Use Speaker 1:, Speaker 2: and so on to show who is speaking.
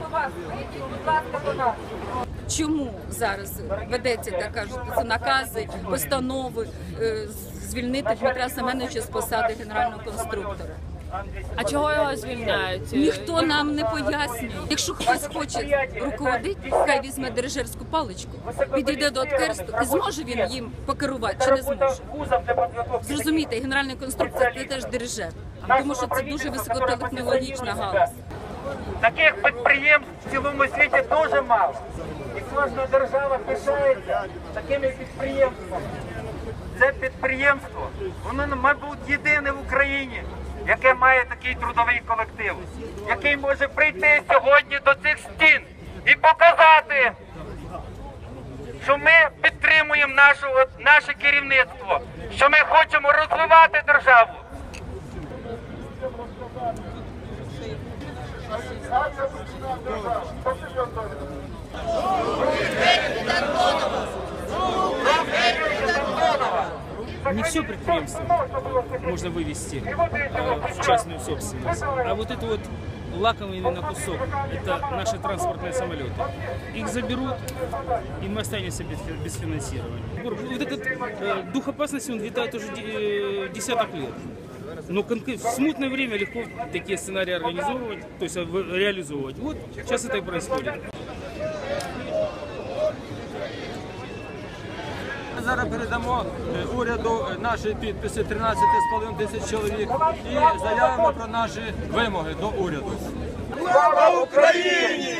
Speaker 1: Ми вас, вийдіть, будь ласка, до нас.
Speaker 2: Чому зараз ведеться так кажуть, це накази, постанови е, звільнити Дмитра Семеновича з посади генерального конструктора?
Speaker 3: А чого його звільняють?
Speaker 2: Ніхто нам не пояснює. Якщо хтось хоче руководити, хай візьме дирижерську паличку, підійде до откерсту і зможе він їм покерувати чи не зможе. Зрозумійте, генеральний конструктор це теж дирижер, тому що це дуже високотехнологічна галузь.
Speaker 4: Таких підприємств в цілому світі дуже мало. І кожна держава пишається такими підприємствами. Це підприємство, воно, мабуть, єдине в Україні, яке має такий трудовий колектив, який може прийти сьогодні до цих стін і показати, що ми підтримуємо нашу, наше керівництво, що ми хочемо розвивати державу.
Speaker 5: Не все предприятие можно вывести в частную собственность. А вот это вот лакомый именно кусок, это наши транспортные самолеты. Их заберут, и мы останемся без, без финансирования. Вот этот э, дух опасности, он витает уже э, десяток лет. Но конкрет- в смутное время легко такие сценарии организовывать, то есть э, в- реализовывать. Вот сейчас это и происходит.
Speaker 6: Ми зараз передамо е, уряду е, наші підписи 13,5 тисяч чоловік і заявимо про наші вимоги до уряду.
Speaker 4: Слава Україні! Слава Україні!